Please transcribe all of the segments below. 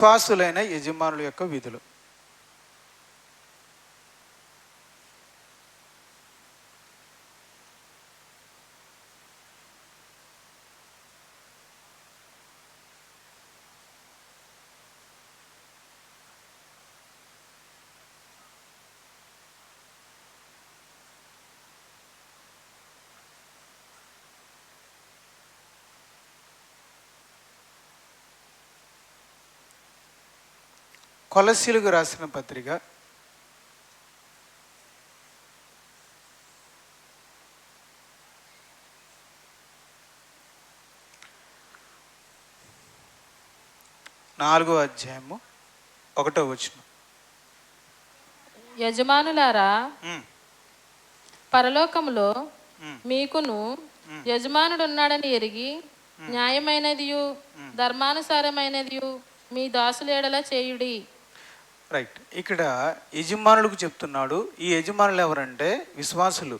విశ్వాసులైన యజమానుల యొక్క విధులు. కొలసీలకు రాసిన పత్రిక. నాలుగో అధ్యాయము ఒకటో వచనం. యజమానులారా పరలోకములో మీకును యజమానుడున్నాడని ఎరిగి న్యాయమైనదియు ధర్మానుసారమైనదియు మీ దాసులేడల చేయుడి. రైట్. ఇక్కడ యజమానులకు చెప్తున్నాడు ఈ యజమానులు ఎవరంటే విశ్వాసులు.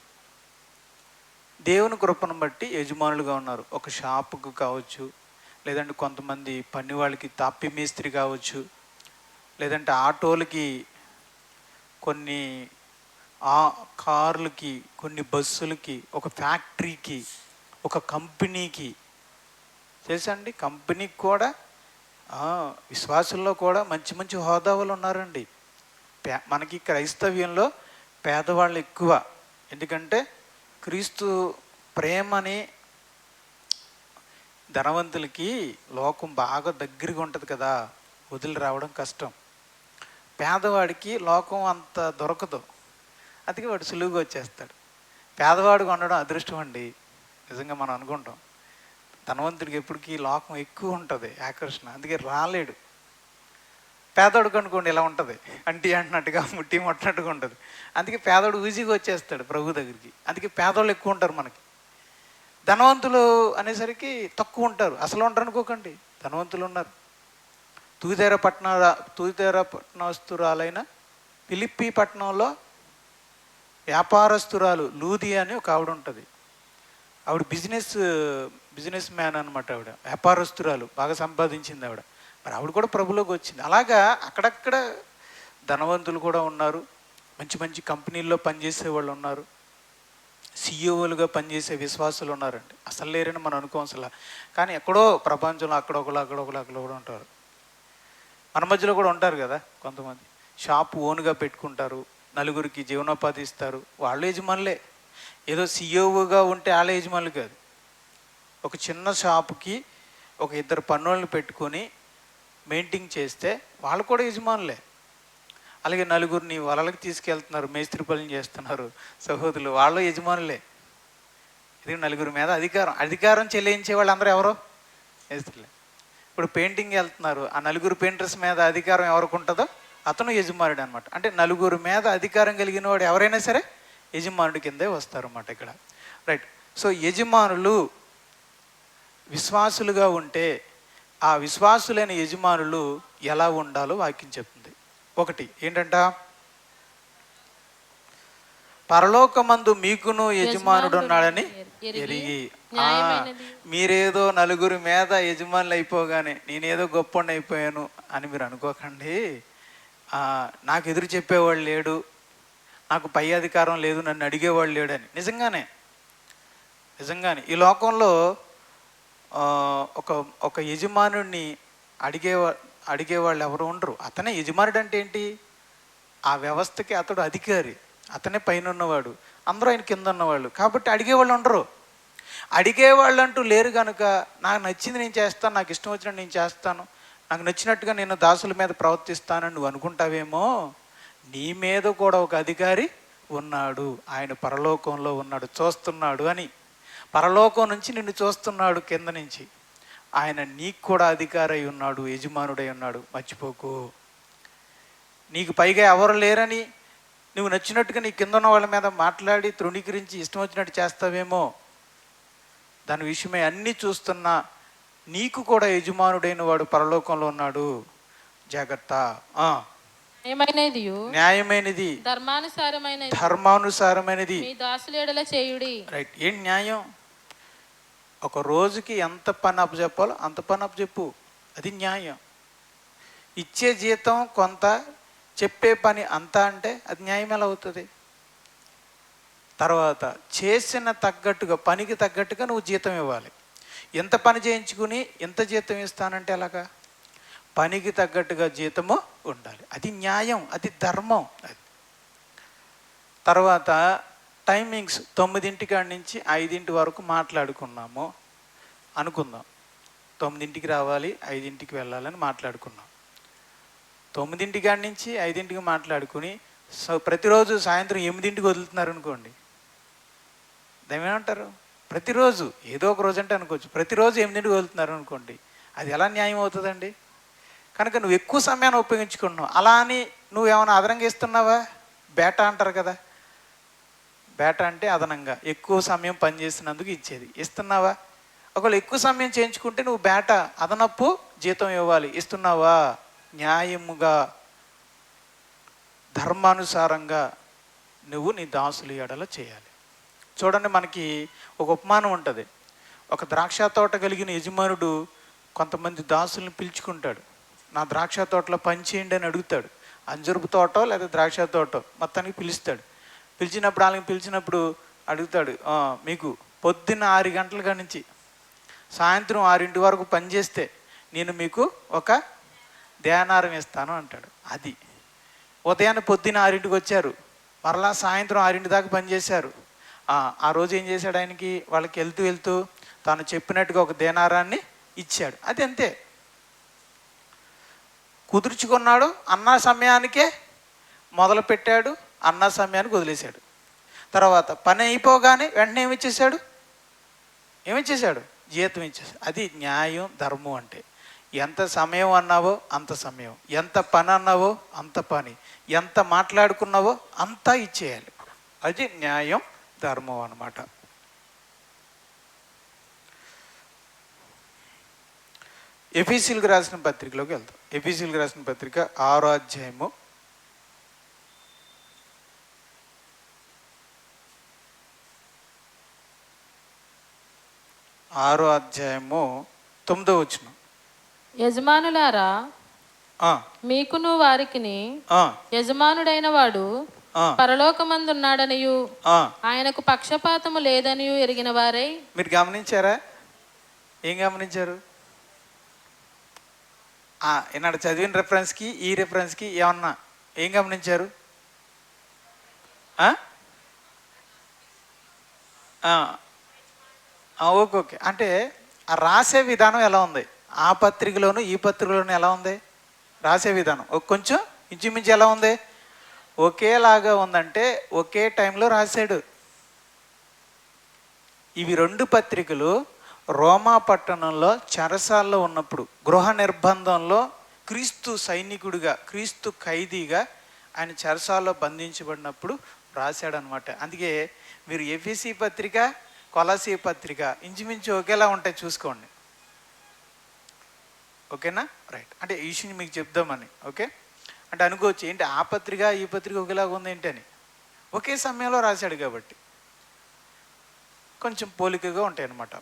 దేవుని కృపను బట్టి యజమానులుగా ఉన్నారు. ఒక షాపుకు కావచ్చు లేదంటే కొంతమంది పని వాళ్ళకి తాపి మేస్త్రి కావచ్చు లేదంటే ఆటోలకి కొన్ని ఆ కార్లకి కొన్ని బస్సులకి ఒక ఫ్యాక్టరీకి ఒక కంపెనీకి. తెలుసా అండి? కంపెనీకి కూడా విశ్వాసుల్లో కూడా మంచి మంచి హోదావులు ఉన్నారండి. పే మనకి క్రైస్తవ్యంలో పేదవాళ్ళు ఎక్కువ. ఎందుకంటే క్రీస్తు ప్రేమని ధనవంతులకి లోకం బాగా దగ్గరగా ఉంటుంది కదా వదిలి రావడం కష్టం. పేదవాడికి లోకం అంత దొరకదు. అందుకే వాడు సులువుగా వచ్చేస్తాడు. పేదవాడిగా ఉండడం అదృష్టం అండి. నిజంగా మనం అనుకుంటాం. ధనవంతుడికి ఎప్పటికీ లోకం ఎక్కువ ఉంటుంది ఆకర్షణ. అందుకే రాలేడు. పేదోడు కనుకోండి ఇలా ఉంటుంది. అంటీ అంటున్నట్టుగా ముట్టి ముట్టినట్టుగా ఉంటుంది. అందుకే పేదోడు ఈజీగా వచ్చేస్తాడు ప్రభు దగ్గరికి. అందుకే పేదోళ్ళు ఎక్కువ ఉంటారు మనకి. ధనవంతులు అనేసరికి తక్కువ ఉంటారు. అసలు ఉంటారు అనుకోకండి. ధనవంతులు ఉన్నారు. తూదేర పట్టణ తూదేర పట్టణస్తురాలైన ఫిలిప్పి పట్టణంలో వ్యాపారస్తురాలు లూది అని ఒక ఆవిడ ఉంటుంది. ఆవిడ బిజినెస్ బిజినెస్ మ్యాన్ అనమాట ఆవిడ. వ్యాపారస్తురాలు. బాగా సంపాదించింది ఆవిడ. మరి ఆవిడ కూడా ప్రభులోకి వచ్చింది. అలాగా అక్కడక్కడ ధనవంతులు కూడా ఉన్నారు. మంచి మంచి కంపెనీల్లో పనిచేసే వాళ్ళు ఉన్నారు. సీఈఓలుగా పనిచేసే విశ్వాసులు ఉన్నారండి. అసలు లేరని మనం అనుకోం అసలు. కానీ ఎక్కడో ప్రపంచంలో అక్కడొకరు ఒకళ్ళు అక్కడ కూడా ఉంటారు. మన మధ్యలో కూడా ఉంటారు కదా కొంతమంది. షాప్ ఓన్గా పెట్టుకుంటారు. నలుగురికి జీవనోపాధి ఇస్తారు. వాళ్ళు యజమానులే. ఏదో సీఈఓగా ఉంటే వాళ్ళ యజమానులు కాదు. ఒక చిన్న షాపుకి ఒక ఇద్దరు పన్నులను పెట్టుకొని మెయింటైన్ చేస్తే వాళ్ళు కూడా యజమానులే. అలాగే నలుగురిని వలలకు తీసుకెళ్తున్నారు మేస్త్రి పనులు చేస్తున్నారు సహోదరులు వాళ్ళు యజమానులే. ఇది నలుగురి మీద అధికారం. అధికారం చెల్లించే వాళ్ళు అందరూ ఎవరో? మేస్త్రులే. ఇప్పుడు పెయింటింగ్ వెళ్తున్నారు. ఆ నలుగురు పెయింటర్స్ మీద అధికారం ఎవరికి ఉంటుందో? అతను యజమానుడు అనమాట అంటే నలుగురు మీద అధికారం కలిగిన వాడు ఎవరైనా సరే యజమానుడి కిందే వస్తారు అనమాట ఇక్కడ. రైట్. సో యజమానులు విశ్వాసులుగా ఉంటే ఆ విశ్వాసులైన యజమానులు ఎలా ఉండాలో వాక్యం చెప్తుంది. ఒకటి ఏంటంట? పరలోకమందు మీకును యజమానుడు ఉన్నాడని ఎరిగి మీరేదో నలుగురి మీద యజమానులు అయిపోగానే నేనేదో గొప్ప అయిపోయాను అని మీరు అనుకోకండి. నాకు ఎదురు చెప్పేవాళ్ళు లేడు నాకు పై అధికారం లేదు నన్ను అడిగేవాళ్ళు లేడని. నిజంగానే నిజంగానే ఈ లోకంలో ఒక ఒక యజమానుడిని అడిగేవా అడిగేవాళ్ళు ఎవరు ఉండరు. అతనే యజమానుడు అంటే ఏంటి? ఆ వ్యవస్థకి అతడు అధికారి. అతనే పైన ఉన్నవాడు అందరూ ఆయన కింద ఉన్నవాళ్ళు కాబట్టి అడిగేవాళ్ళు ఉండరు. అడిగేవాళ్ళు అంటూ లేరు కనుక నాకు నచ్చింది నేను చేస్తాను నాకు ఇష్టం వచ్చినట్టు నేను చేస్తాను నాకు నచ్చినట్టుగా నేను దాసుల మీద ప్రవర్తిస్తానని నువ్వు అనుకుంటావేమో నీ మీద కూడా ఒక అధికారి ఉన్నాడు. ఆయన పరలోకంలో ఉన్నాడు చూస్తున్నాడు అని పరలోకం నుంచి నిన్ను చూస్తున్నాడు కింద నుంచి. ఆయన నీకు కూడా అధికారి అయి ఉన్నాడు యజమానుడై ఉన్నాడు. మర్చిపోకు. నీకు పైగా ఎవరు లేరని నువ్వు నచ్చినట్టుగా నీ కింద ఉన్న వాళ్ళ మీద మాట్లాడి తృణీకరించి ఇష్టం వచ్చినట్టు చేస్తావేమో. దాని విషయమై అన్నీ చూస్తున్నా నీకు కూడా యజమానుడైన వాడు పరలోకంలో ఉన్నాడు. జాగ్రత్త. న్యాయమైనది ధర్మానుసారమైనది. ధర్మానుసారమైనది. మీ దాసులేడల చేయుడి. రైట్. ఏం న్యాయం? ఒక రోజుకి ఎంత పని అప్పచెప్పాలో అంత పని అప్పచెప్పు అది న్యాయం. ఇచ్చే జీతం కొంత చెప్పే పని అంత అంటే అది న్యాయం ఎలా అవుతుంది? తర్వాత చేసిన తగ్గట్టుగా పనికి తగ్గట్టుగా నువ్వు జీతం ఇవ్వాలి. ఎంత పని చేయించుకుని ఎంత జీతం ఇస్తానంటే ఎలాగా? పనికి తగ్గట్టుగా జీతము ఉండాలి. అది న్యాయం అది ధర్మం అది. తర్వాత టైమింగ్స్ తొమ్మిదింటికాడ నుంచి ఐదింటి వరకు మాట్లాడుకున్నాము అనుకుందాం. తొమ్మిదింటికి రావాలి ఐదింటికి వెళ్ళాలని మాట్లాడుకున్నాం. తొమ్మిదింటి కాడి నుంచి ఐదింటికి మాట్లాడుకుని సో ప్రతిరోజు సాయంత్రం ఎనిమిదింటికి వదులుతున్నారు అనుకోండి. దేమేమంటారు ఏమంటారు? ప్రతిరోజు ఏదో ఒక రోజు అంటే అనుకోవచ్చు. ప్రతిరోజు ఎనిమిదింటికి వదులుతున్నారు అనుకోండి. అది ఎలా న్యాయం అవుతుందండి? కనుక నువ్వు ఎక్కువ సమయాన్ని ఉపయోగించుకున్నావు. అలా అని నువ్వు ఏమైనా అదనంగా ఇస్తున్నావా? బేటా అంటారు కదా. బేట అంటే అదనంగా. ఎక్కువ సమయం పనిచేసినందుకు ఇచ్చేది. ఇస్తున్నావా? ఒకవేళ ఎక్కువ సమయం చేయించుకుంటే నువ్వు బేట అదనపు జీతం ఇవ్వాలి. ఇస్తున్నావా? న్యాయముగా ధర్మానుసారంగా నువ్వు నీ దాసులు ఎడల చేయాలి. చూడండి మనకి ఒక ఉపమానం ఉంటుంది. ఒక ద్రాక్ష తోట కలిగిన యజమానుడు కొంతమంది దాసులను పిలుచుకుంటాడు. నా ద్రాక్ష తోటలో పని చేయండి అని అడుగుతాడు. అంజరుపు తోటో లేదా ద్రాక్ష తోటో? మొత్తానికి పిలుస్తాడు. పిలిచినప్పుడు వాళ్ళని పిలిచినప్పుడు అడుగుతాడు మీకు పొద్దున్న ఆరు గంటల నుంచి సాయంత్రం ఆరింటి వరకు పనిచేస్తే నేను మీకు ఒక ధ్యానారం ఇస్తాను అంటాడు. అది. ఉదయాన్నే పొద్దున్న ఆరింటికి వచ్చారు. మరలా సాయంత్రం ఆరింటి దాకా పనిచేశారు ఆ, ఆ రోజు ఏం చేశాడు ఆయనకి? వాళ్ళకి వెళ్తూ వెళ్తూ తాను చెప్పినట్టుగా ఒక దేనారాన్ని ఇచ్చాడు. అది అంతే కుదుర్చుకున్నాడు అన్న సమయానికే మొదలు పెట్టాడు అన్న సమయానికి వదిలేశాడు. తర్వాత పని అయిపోగానే వెంటనే ఏమి ఇచ్చేశాడు? ఏమిచ్చేశాడు జీతం ఇచ్చేసాడు అది న్యాయం ధర్మం అంటే. ఎంత సమయం అన్నావో అంత సమయం. ఎంత పని అన్నావో అంత పని. ఎంత మాట్లాడుకున్నావో అంతా ఇచ్చేయాలి. అది న్యాయం ధర్మం అన్నమాట. ఎఫీసీలకు రాసిన పత్రికలోకి వెళ్తాం ఎఫీసీలకు రాసిన పత్రిక ఆరో అధ్యాయము ఆరో అధ్యాయము తొమ్మిదో వచ్చిన యజమానులారా మీకును వారికిని యజమానుడైన వాడు పరలోకమందున్నాడనియు ఆయనకు పక్షపాతము లేదనియు ఎరిగిన వారై? మీరు గమనించారా? ఏం గమనించారు? ఆ, ఈనాడు చదివిన రెఫరెన్స్కి ఈ రెఫరెన్స్కి ఏమన్నా ఏం గమనించారు? ఆ? Okay okay. అంటే ఆ రాసే విధానం ఎలా ఉంది? ఆ పత్రికలోను ఈ పత్రికలోను ఎలా ఉంది? రాసే విధానం. కొంచెం ఇంచుమించు ఎలా ఉంది? ఒకేలాగా ఉందంటే ఒకే టైంలో రాశాడు. ఇవి రెండు పత్రికలు రోమా పట్టణంలో చెరసాల్లో ఉన్నప్పుడు గృహ నిర్బంధంలో క్రీస్తు సైనికుడిగా క్రీస్తు ఖైదీగా ఆయన చెరసాల్లో బంధించబడినప్పుడు రాశాడనమాట అందుకే మీరు ఎఫ్ఎసి పత్రిక కొలసీ పత్రిక ఇంచుమించు ఒకేలా ఉంటాయి చూసుకోండి. ఓకేనా? రైట్. అంటే ఇష్యూని మీకు చెప్దామని ఓకే? అంటే అనుకోవచ్చు ఏంటి ఆ పత్రిక ఈ పత్రిక ఒకేలాగా ఉంది ఏంటి అని. ఒకే సమయంలో రాశాడు కాబట్టి కొంచెం పోలికగా ఉంటాయి అన్నమాట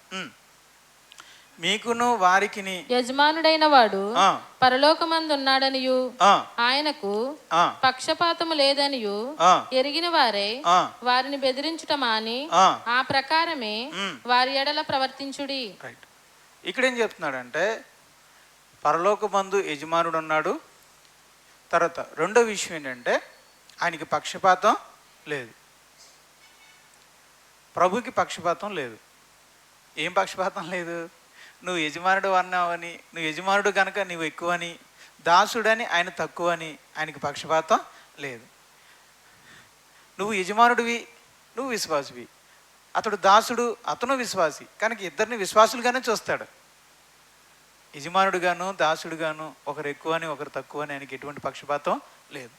మీకును వారికిని. యజమానుడైన వాడు పరలోకమందున్నాడనియు. ఆయనకు పక్షపాతము లేదనియు. ఆ, ఎరిగిన వారే వారిని బెదిరించుట మాని ఆ. ప్రకారమే. వారి ఎడల ప్రవర్తించుడి. ఇక్కడ ఏం చెప్తున్నాడంటే పరలోకమందు యజమానుడు ఉన్నాడు తర్వాత రెండో విషయం ఏంటంటే ఆయనకి పక్షపాతం లేదు. ప్రభుకి పక్షపాతం లేదు. ఏం పక్షపాతం లేదు? నువ్వు యజమానుడు అన్నావని నువ్వు యజమానుడు కనుక నువ్వు ఎక్కువని దాసుడని ఆయన తక్కువని ఆయనకి పక్షపాతం లేదు. నువ్వు యజమానుడివి నువ్వు విశ్వాసివి. అతడు దాసుడు అతను విశ్వాసి. కనుక ఇద్దరిని విశ్వాసులుగానే చూస్తాడు. యజమానుడుగాను దాసుడుగాను ఒకరు ఎక్కువ అని ఒకరు తక్కువ అని ఆయనకి ఎటువంటి పక్షపాతం లేదు.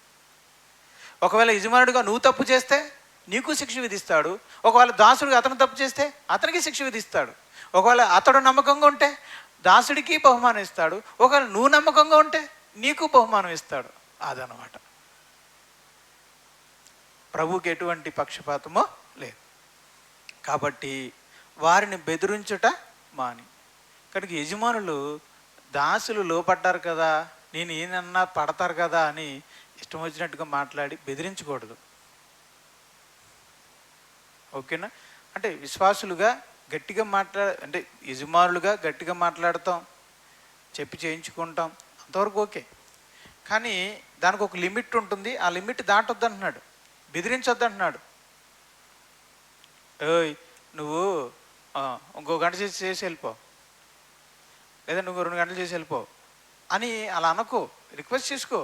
ఒకవేళ యజమానుడిగా నువ్వు తప్పు చేస్తే నీకు శిక్ష విధిస్తాడు. ఒకవేళ దాసుడు అతను తప్పు చేస్తే అతనికి శిక్ష విధిస్తాడు. ఒకవేళ అతడు నమ్మకంగా ఉంటే దాసుడికి బహుమానం ఇస్తాడు. ఒకవేళ నువ్వు నమ్మకంగా ఉంటే నీకు బహుమానం ఇస్తాడు. అదనమాట. ప్రభుకి ఎటువంటి పక్షపాతమో లేదు. కాబట్టి వారిని బెదిరించుట మాని. కనుక యజమానులు దాసులు లోపడ్డారు కదా నేను ఏనన్నా పడతారు కదా అని ఇష్టం వచ్చినట్టుగా మాట్లాడి బెదిరించకూడదు. ఓకేనా? అంటే విశ్వాసులుగా గట్టిగా మాట్లా అంటే యజమానులుగా గట్టిగా మాట్లాడతాం చెప్పి చేయించుకుంటాం అంతవరకు ఓకే. కానీ దానికి ఒక లిమిట్ ఉంటుంది ఆ లిమిట్ దాటొద్దు అంటున్నాడు బెదిరించొద్దు అంటున్నాడు ఏయ్ నువ్వు ఇంకో గంట చేసి చేసి వెళ్ళిపో. లేదా నువ్వు రెండు గంటలు చేసి వెళ్ళిపో. అని అలా అనుకో రిక్వెస్ట్ చేసుకో.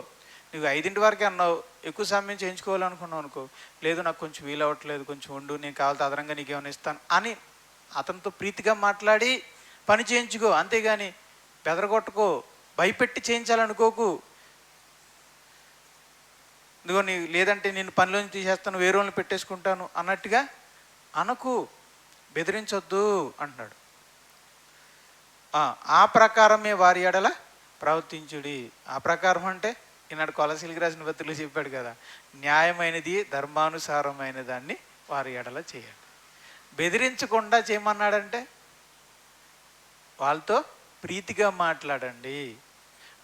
నువ్వు ఐదింటి వరకే అన్నావు ఎక్కువ సమయం చేయించుకోవాలనుకున్నావు అనుకో లేదు నాకు కొంచెం వీలు అవ్వట్లేదు కొంచెం ఉండు నేను కావాలి అదనంగా నీకు ఏమైనా ఇస్తాను అని అతనితో ప్రీతిగా మాట్లాడి పని చేయించుకో. అంతేగాని బెదరగొట్టుకో భయపెట్టి చేయించాలనుకోకు. ఇదిగో నీ లేదంటే నేను పనిలోని తీసేస్తాను వేరే వాళ్ళని పెట్టేసుకుంటాను అన్నట్టుగా అనకు బెదిరించొద్దు అంటున్నాడు. ఆ ప్రకారమే వారి ఎడల ప్రవర్తించుడి. ఆ ప్రకారం అంటే ఈనాడు కొలసీలకి రాసిన పత్రికలు చెప్పాడు కదా న్యాయమైనది ధర్మానుసారమైన దాన్ని వారి ఎడల చేయండి. బెదిరించకుండా చేయమన్నాడంటే? వాళ్ళతో ప్రీతిగా మాట్లాడండి.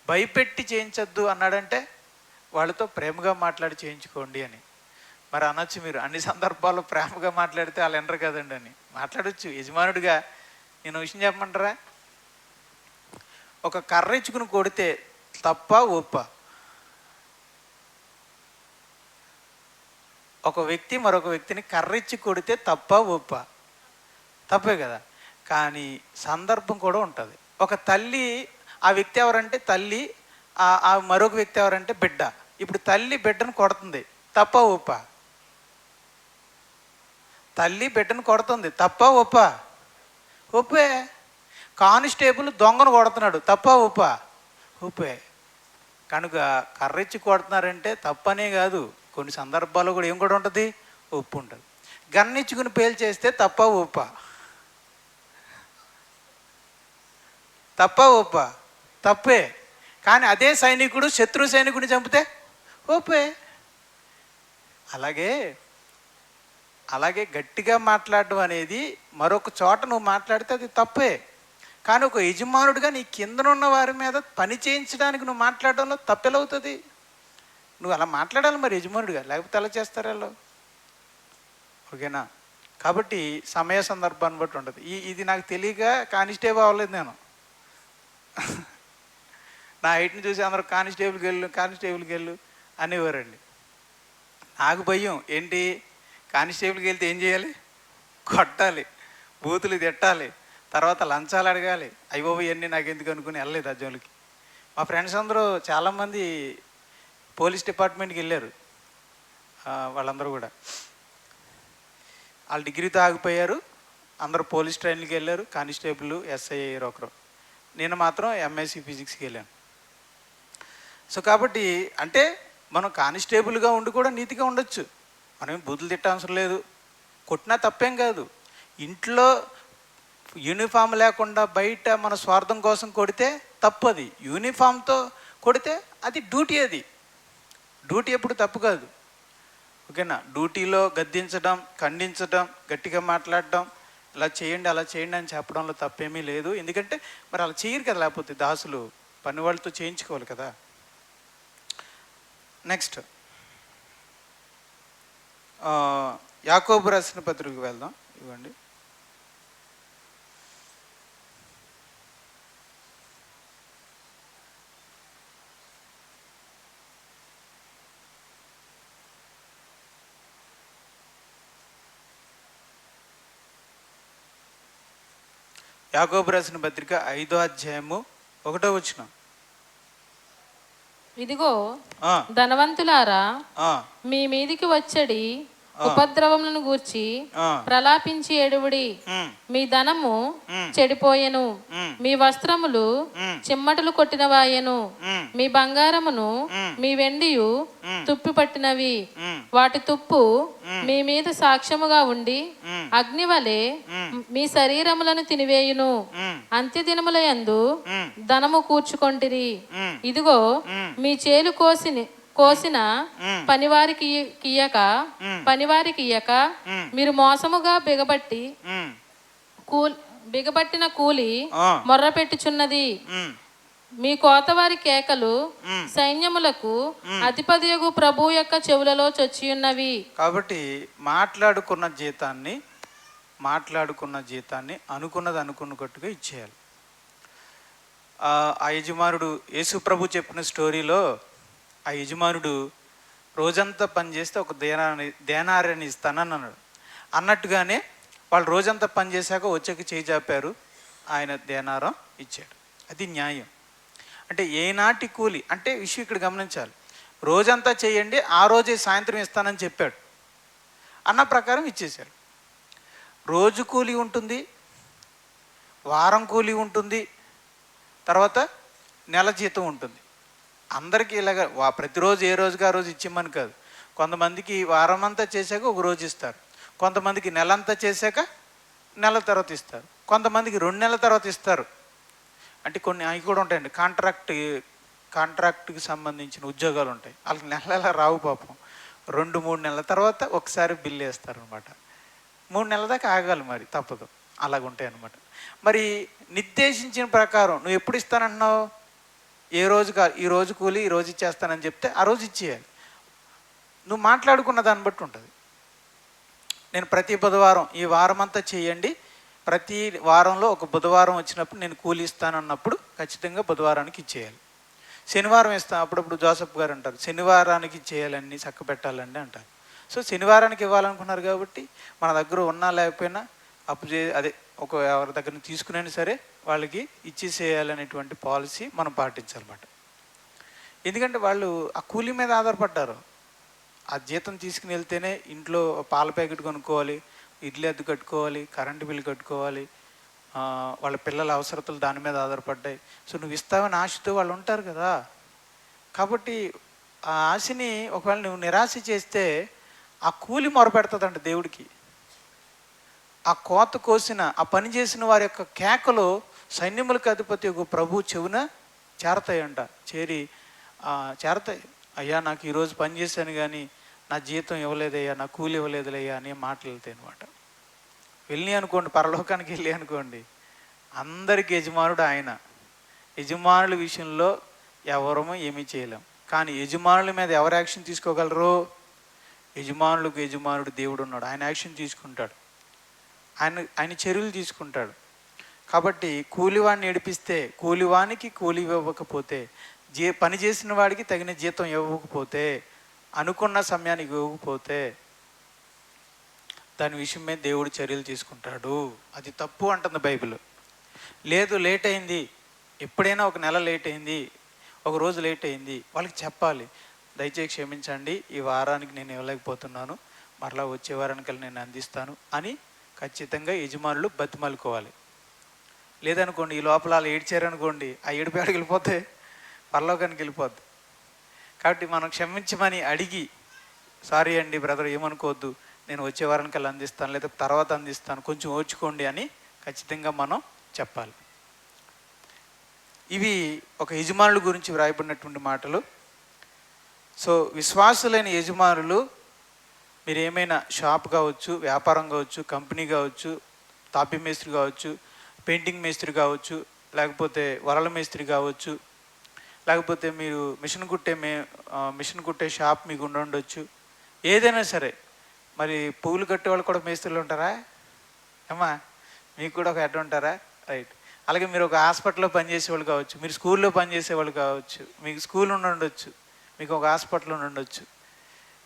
భయపెట్టి చేయించద్దు అన్నాడంటే? వాళ్ళతో ప్రేమగా మాట్లాడి చేయించుకోండి అని. మరి అనొచ్చు మీరు అన్ని సందర్భాల్లో ప్రేమగా మాట్లాడితే వాళ్ళు ఎండరు కదండి అని. మాట్లాడచ్చు. యజమానుడిగా నేను విషయం చెప్పమంటారా? ఒక కర్ర ఇచ్చుకుని కొడితే తప్ప ఒప్ప ఒక వ్యక్తి మరొక వ్యక్తిని కర్రెచ్చి కొడితే తప్ప ఒప్ప? తప్పే కదా. కానీ సందర్భం కూడా ఉంటుంది. ఒక తల్లి ఆ వ్యక్తి ఎవరంటే తల్లి ఆ ఆ మరొక వ్యక్తి ఎవరంటే బిడ్డ. ఇప్పుడు తల్లి బిడ్డను కొడుతుంది తప్ప ఒప్ప? తల్లి బిడ్డను కొడుతుంది తప్ప ఒప్ప? ఒప్పే. కానిస్టేబుల్ దొంగను కొడుతున్నాడు తప్ప ఒప్ప? ఒప్పే. కనుక కర్రెచ్చి కొడుతున్నారంటే తప్పనే కాదు. కొన్ని సందర్భాల్లో కూడా ఏం కూడా ఉంటుంది? ఒప్పు ఉంటుంది. గన్నిచ్చుకుని పేల్చేస్తే తప్ప ఉప్ప తప్ప ఉప్ప తప్పే. కానీ అదే సైనికుడు శత్రు సైనికుడిని చంపితే ఒప్పే అలాగే అలాగే గట్టిగా మాట్లాడడం అనేది మరొక చోట నువ్వు మాట్లాడితే అది తప్పే. కానీ ఒక యజమానుడిగా నీ కిందనున్న వారి మీద పని చేయించడానికి నువ్వు మాట్లాడడంలో తప్పెలవుతుంది. నువ్వు అలా మాట్లాడాలి మరి యజమానుడిగా? లేకపోతే అలా చేస్తారు వాళ్ళు? ఓకేనా? కాబట్టి సమయ సందర్భాన్ని బట్టి ఉండదు. ఈ ఇది నాకు తెలియక కానిస్టేబుల్ అవ్వలేదు నేను. నా హైట్ని చూసి అందరూ కానిస్టేబుల్కి వెళ్ళు కానిస్టేబుల్కి వెళ్ళు అనేవారండి. నాకు భయం. ఏంటి? కానిస్టేబుల్కి వెళ్తే ఏం చేయాలి? కొట్టాలి. బూతులు తిట్టాలి. తర్వాత లంచాలు అడగాలి. అయ్యో ఇవన్నీ నాకు ఎందుకు అనుకుని వెళ్ళలేదు ఆ జోలికి. మా ఫ్రెండ్స్ అందరూ చాలామంది పోలీస్ డిపార్ట్మెంట్కి వెళ్ళారు వాళ్ళందరూ కూడా. వాళ్ళు డిగ్రీతో ఆగిపోయారు అందరూ పోలీస్ ట్రైన్కి వెళ్ళారు కానిస్టేబుల్ ఎస్ఐ అయ్యారు ఒకరు. నేను మాత్రం ఎంఎస్సి ఫిజిక్స్కి వెళ్ళాను. సో కాబట్టి అంటే మనం కానిస్టేబుల్గా ఉండి కూడా నీతిగా ఉండొచ్చు. మనం బుద్ధులు బూతులు తిట్టవసరం లేదు. కొట్టినా తప్పేం కాదు. ఇంట్లో యూనిఫామ్ లేకుండా బయట మన స్వార్థం కోసం కొడితే తప్పు అది యూనిఫామ్తో కొడితే అది డ్యూటీ అది. డ్యూటీ ఎప్పుడు తప్పు కాదు. ఓకేనా? డ్యూటీలో గద్దించడం ఖండించడం గట్టిగా మాట్లాడడం ఇలా చేయండి అలా చేయండి అని చెప్పడంలో తప్పేమీ లేదు. ఎందుకంటే మరి అలా చేయరు కదా లేకపోతే దాసులు. పని వాళ్ళతో చేయించుకోవాలి కదా. నెక్స్ట్ యాకోబు రాసిన పత్రికకు వెళ్దాం. ఇవ్వండి. యాకోబు రాసిన పత్రిక ఐదో అధ్యాయము ఒకటో వచ్చిన ఇదిగో ధనవంతులారా మీ మీదికి వచ్చడి ఉపద్రవములను గూర్చి ప్రలాపించి ఎడువుడి మీ ధనము చెడిపోయెను. మీ వస్త్రములు చిమ్మటలు కొట్టినవాయెను. మీ బంగారమును మ్. వెండియు మ్. తుప్పి పట్టినవి. ఉమ్, వాటి తుప్పు మ్. మీద సాక్ష్యముగా ఉండి అగ్ని వలె మ్. శరీరములను తినివేయును అంత్యదినముల యందు ధనము కూర్చుకొంటిరి ఇదిగో మ్. చేలు కోసి కోసిన. పనివారికి ఇయ్యక. పనివారికి ఇయ్యక. మీరు మోసముగా బిగబట్టి కూల్ బిగబట్టిన కూలి మొర్ర పెట్టుచున్నది మీ కోతవారి కేకలు సైన్యములకు అధిపతియగు ప్రభు యొక్క చెవులలో చొచ్చి ఉన్నవి. కాబట్టి మాట్లాడుకున్న జీతాన్ని మాట్లాడుకున్న జీతాన్ని అనుకున్నది అనుకున్నట్టుగా ఇచ్చేయాలి. ఆ యజమానుడు యేసు ప్రభు చెప్పిన స్టోరీలో ఆ యజమానుడు రోజంతా పని చేస్తే ఒక దేనాన్ని దేనారాన్ని ఇస్తానని అన్నాడు. అన్నట్టుగానే వాళ్ళు రోజంతా పని చేశాక వచ్చాక చేయి చాపారు ఆయన దేనారం ఇచ్చాడు. అది న్యాయం. అంటే ఏనాటి కూలి? అంటే విషయం ఇక్కడ గమనించాలి. రోజంతా చేయండి ఆ రోజే సాయంత్రం ఇస్తానని చెప్పాడు. అన్న ప్రకారం ఇచ్చేశారు. రోజు కూలి ఉంటుంది వారం కూలి ఉంటుంది తర్వాత నెల జీతం ఉంటుంది. అందరికీ ఇలాగ ప్రతిరోజు ఏ రోజుగా ఆ రోజు ఇచ్చిమ్మని కాదు. కొంతమందికి వారం అంతా చేశాక ఒక రోజు ఇస్తారు. కొంతమందికి నెల అంతా చేశాక నెల తర్వాత ఇస్తారు. కొంతమందికి రెండు నెలల తర్వాత ఇస్తారు. అంటే కొన్ని అవి కూడా ఉంటాయండి. కాంట్రాక్ట్ కాంట్రాక్ట్కి సంబంధించిన ఉద్యోగాలు ఉంటాయి. వాళ్ళకి నెల నెల రావు పాపం. రెండు మూడు నెలల తర్వాత ఒకసారి బిల్లు వేస్తారనమాట మూడు నెలల దాకా ఆగాలి మరి తప్పదు. అలాగ ఉంటాయి అనమాట మరి నిర్దేశించిన ప్రకారం నువ్వు ఎప్పుడు ఇస్తానంటున్నావు? ఏ రోజు కా ఈ రోజు కూలి ఈ రోజు ఇచ్చేస్తానని చెప్తే ఆ రోజు ఇచ్చేయాలి. నువ్వు మాట్లాడుకున్న దాన్ని బట్టి ఉంటుంది. నేను ప్రతి బుధవారం ఈ వారం అంతా చేయండి. ప్రతి వారంలో ఒక బుధవారం వచ్చినప్పుడు నేను కూలి ఇస్తానన్నప్పుడు ఖచ్చితంగా బుధవారానికి ఇచ్చేయాలి. శనివారం ఇస్తాను అప్పుడప్పుడు జోసఫ్ గారు అంటారు శనివారానికి చేయాలని చక్క పెట్టాలండి అంటారు. సో శనివారానికి ఇవ్వాలనుకున్నారు కాబట్టి మన దగ్గర ఉన్నా లేకపోయినా అప్పు చే అదే ఒక ఎవరి దగ్గర తీసుకునైనా సరే వాళ్ళకి ఇచ్చేసేయాలనేటువంటి పాలసీ మనం పాటించాలన్నమాట. ఎందుకంటే వాళ్ళు ఆ కూలీ మీద ఆధారపడ్డారు. ఆ జీతం తీసుకుని వెళ్తేనే ఇంట్లో పాల ప్యాకెట్ కొనుక్కోవాలి ఇడ్లీ అద్దె కట్టుకోవాలి కరెంటు బిల్లు కట్టుకోవాలి వాళ్ళ పిల్లల అవసరతలు దాని మీద ఆధారపడ్డాయి. సో నువ్వు ఇస్తావని ఆశతో వాళ్ళు ఉంటారు కదా. కాబట్టి ఆ ఆశని ఒకవేళ నువ్వు నిరాశ చేస్తే ఆ కూలి మొరపెడుతుందంట దేవుడికి. ఆ కోత కోసిన ఆ పని చేసిన వారి యొక్క కేకలు సైన్యములకు అధిపతి ఒక ప్రభు చెవున చేరతాయంట. చేరి చేరతాయి. అయ్యా నాకు ఈరోజు పని చేశాను కానీ నా జీతం ఇవ్వలేదయ్యా నా కూలి ఇవ్వలేదులయ్యా అనే మాటలు వెళ్తాయి అనమాట వెళ్ళి అనుకోండి పరలోకానికి వెళ్ళి అనుకోండి అందరికి యజమానుడు ఆయన. యజమానుల విషయంలో ఎవరము ఏమీ చేయలేం. కానీ యజమానుల మీద ఎవరు యాక్షన్ తీసుకోగలరు? యజమానులకు యజమానుడు దేవుడు ఉన్నాడు. ఆయన యాక్షన్ తీసుకుంటాడు. ఆయన ఆయన చర్యలు తీసుకుంటాడు. కాబట్టి కూలివాడిని ఏడిపిస్తే కూలివానికి కూలి ఇవ్వకపోతే జీ పని చేసిన వాడికి తగిన జీతం ఇవ్వకపోతే అనుకున్న సమయానికి ఇవ్వకపోతే దాని విషయం మీద దేవుడు చర్యలు తీసుకుంటాడు. అది తప్పు అంటుంది బైబిల్. లేదు లేట్ అయింది. ఎప్పుడైనా ఒక నెల లేట్ అయింది. ఒక రోజు లేట్ అయింది. వాళ్ళకి చెప్పాలి. దయచేసి క్షమించండి. ఈ వారానికి నేను ఇవ్వలేకపోతున్నాను. మరలా వచ్చే వారానికి నేను అందిస్తాను అని ఖచ్చితంగా యజమానులు బతిమలుకోవాలి. లేదనుకోండి ఈ లోపల వాళ్ళు ఏడ్చారనుకోండి ఆ ఏడుపు వెళ్ళిపోతే పరలోకానికి వెళ్ళిపోద్ది. కాబట్టి మనం క్షమించమని అడిగి సారీ అండి బ్రదర్ ఏమనుకోవద్దు. నేను వచ్చే వారానికి అలా అందిస్తాను లేదా తర్వాత అందిస్తాను. కొంచెం ఓర్చుకోండి అని ఖచ్చితంగా మనం చెప్పాలి. ఇవి ఒక యజమానుల గురించి వ్రాయబడినటువంటి మాటలు. సో విశ్వాసులైన యజమానులు మీరు ఏమైనా షాప్ కావచ్చు వ్యాపారం కావచ్చు కంపెనీ కావచ్చు తాపి మేస్త్రి కావచ్చు పెయింటింగ్ మేస్త్రి కావచ్చు లేకపోతే వరల మేస్త్రి కావచ్చు లేకపోతే మీరు మిషన్ కుట్టే మే మిషన్ కుట్టే షాప్ మీకు ఉండవచ్చు ఉండొచ్చు. ఏదైనా సరే మరి పువ్వులు కట్టే వాళ్ళు కూడా మేస్త్రులు ఉంటారా? అమ్మా మీకు కూడా ఒక హెడ్ ఉంటారా? రైట్. అలాగే మీరు ఒక హాస్పిటల్లో పనిచేసేవాళ్ళు కావచ్చు మీరు స్కూల్లో పనిచేసేవాళ్ళు కావచ్చు మీకు స్కూల్ ఉండి ఉండొచ్చు మీకు ఒక హాస్పిటల్ ఉండి ఉండొచ్చు.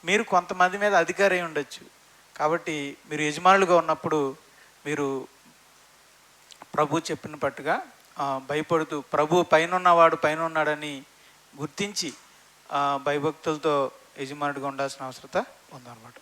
మీరు కొంతమంది మీద అధికారి ఉండొచ్చు. కాబట్టి మీరు యజమానులుగా ఉన్నప్పుడు మీరు ప్రభు చెప్పిన పట్టుగా భయపడుతూ ప్రభు పైన ఉన్నవాడు పైన ఉన్నాడని గుర్తించి భయభక్తులతో యజమానుడిగా ఉండాల్సిన అవసరత ఉందన్నమాట.